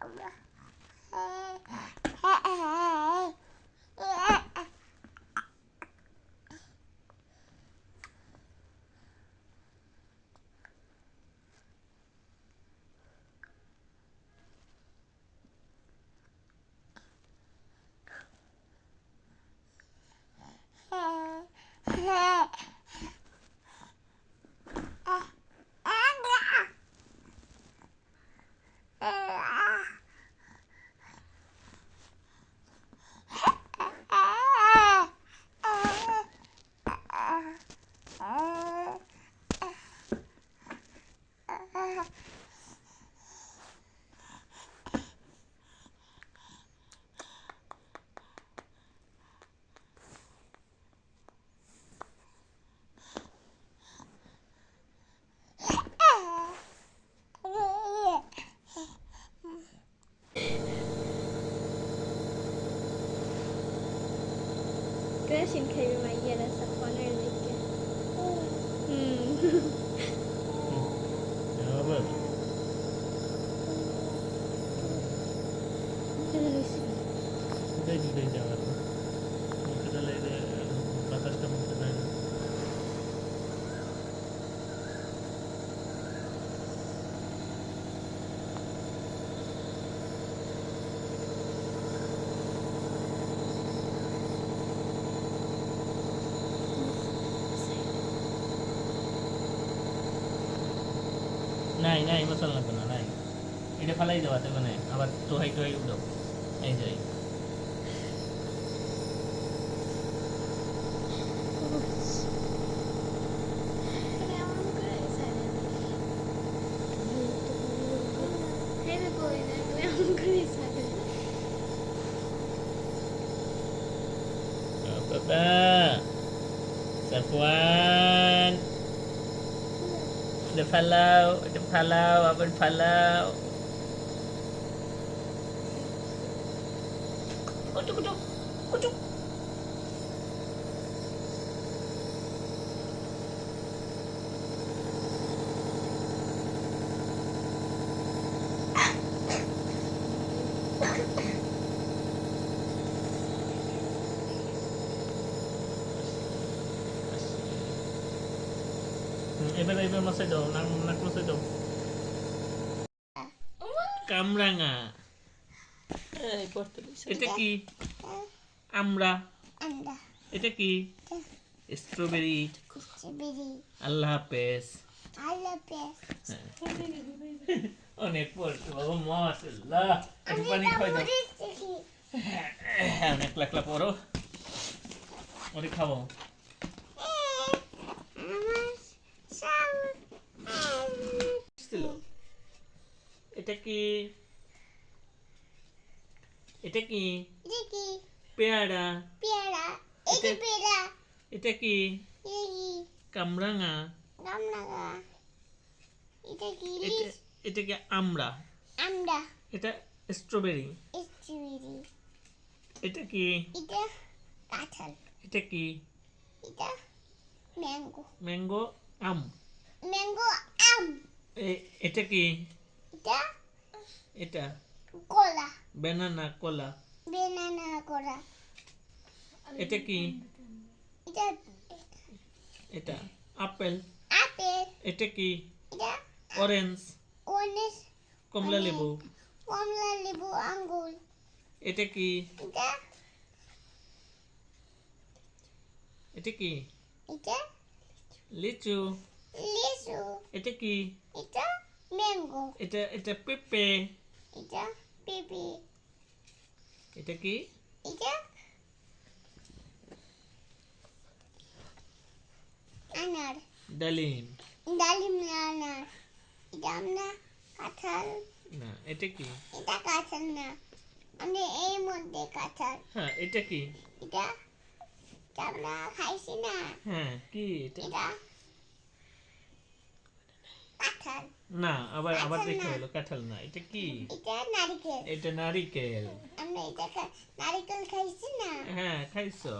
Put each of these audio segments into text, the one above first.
Allah. Imagine kayak rumah dia ada sapuan air liquid. Hmm. নাই নাই বসাল না কোনো নাই এটা ফালাই দেওয়া তবে নাই আবার টোহাই টোহাই উঠাও। এই যে এই। Apa Safwan Ada falau Ada falau Abang falau Kucuk এবার মশাই দাও নাক নাক দাও। কামরাঙা। এটা কি? আমরা এটা কি? স্ট্রবেরি। আল্লাহ হাফেজ। আল্লাহ হ্যাঁ। অনেক পড়ছে বাবা মাশাল্লাহ একটু পানি খাই দাও। হ্যাঁ অনেক লাকলা পড়ো। অনেক খাব আমার সব ছিল এটা কি? এটা কি? পেয়ারা। পেয়ারা। এটা- পেয়ারা। এটা কি? কামরাঙা। এটা কি এটা কি এটা স্ট্রবেরি। স্ট্রবেরি। এটা কি? এটা কাঁঠাল। এটা কি? এটা ম্যাঙ্গো। ম্যাঙ্গো আম। ম্যাঙ্গো আম। এটা কি? এটা এটা? কলা। ব্যানানা কলা। বেনানা কলা। এটা কি? এটা এটা? আপেল আপেল এটা কি? এটা অরেঞ্জ অনেক কমলা লেবু। কমলা লেবু আঙ্গুর। এটা কি? এটা এটা কি? এটা লিচু। লিচু। এটা কি এটা ম্যাঙ্গো এটা এটা পেঁপে এটা পেঁপে এটা কি এটা আনার ডালিম ডালিম না আনার এটা আমরা কাঁঠাল না এটা কি এটা কাঁঠাল না আমরা এই মধ্যে কাঁঠাল হ্যাঁ এটা কি এটা এটা আমরা খাইছি না হ্যাঁ কি এটা এটা কাঁঠাল না আবার আবার কাঁঠাল দেখে হলো কাঁঠাল না এটা কি? এটা নারিকেল। এটা নারিকেল। আমরা এটা নারিকেল খাইছি না। হ্যাঁ খাইছো?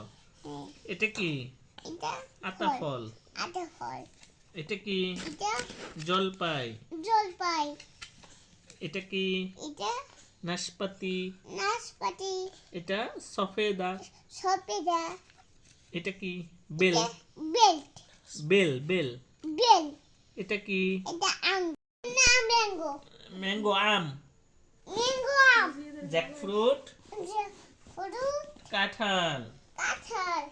হ্যাঁ, এটা কি? এটা আতা ফল। আটা ফল। এটা কি? এটা জলপাই। জলপাই। এটা কি? এটা নাশপাতি। নাশপাতি। এটা সফেদা। সপেদা এটা কি? বেল। বেল্ট বেল বেল। বেল। এটা কি? এটা আম। না ম্যাঙ্গো ম্যাঙ্গো আম। ম্যাঙ্গো আম। জ্যাকফ্রুট যে ফ্রুট কাঁঠাল। কাঁঠাল।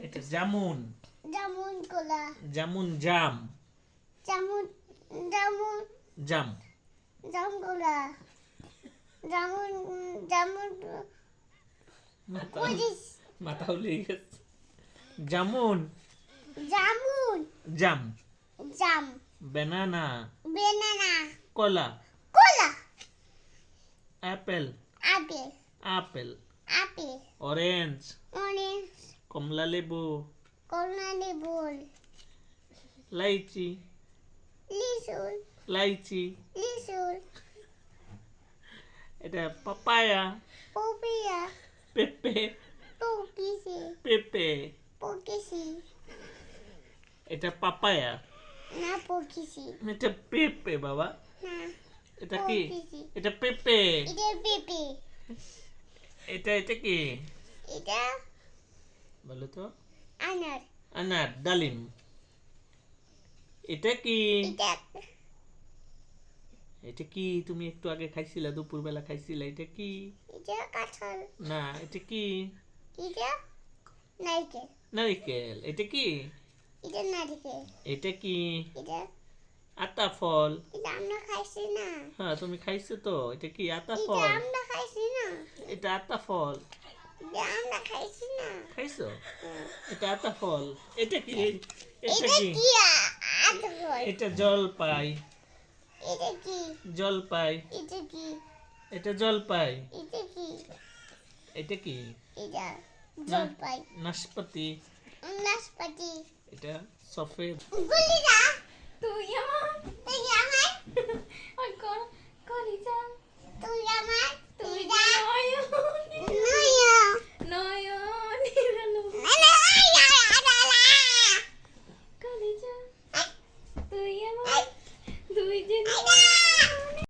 এটা জামুন। জামুন। কলা। জামুন জাম। জামুন জামুন। জাম। জাম কলা। জামুন জামুন। মাথা উলিয়ে গেছে। জামুন। জামুন। জাম জাম বেনানা বেনানা কলা কলা অ্যাপেল আপেল আপেল আপেল অরেঞ্জ অরেঞ্জ কমলা লেবু কমলা লেবু লাইচি লিচুর লাইচি লিচুর এটা পাপায়া পপিয়া পেঁপে পকিসি পেঁপে পকিসি এটা পাপায়া। না পকিসি এটা পেঁপে বাবা। না এটা কি? এটা পেঁপে। এটা পেঁপে। এটা এটা কি? এটা বলো তো। আনার। আনার ডালিম। এটা কি? এটা এটা কি? তুমি একটু আগে খাইছিলা দুপুরবেলা খাইছিলা এটা কি? এটা কাঁঠাল। না এটা কি? এটা নারকেল। নারিকেল এটা কি? এটা নারকেল এটা কি? এটা। আতা ফল। এটা আমরা খাইছি না। হ্যাঁ তুমি খাইছো তো। এটা কি আতা এটা ফল? আমরা খাইছি না। এটা আতা ফল। এটা আমরা খাইছি না। খাইছো? এটা আতা ফল। এটা কি? এটা এটা কি? কি এটা জলপাই। এটা কি? জলপাই। এটা কি? এটা জলপাই। এটা কি? এটা কি? এটা জলপাই। নাশপাতি। নাশপাতি। এটা সফেদ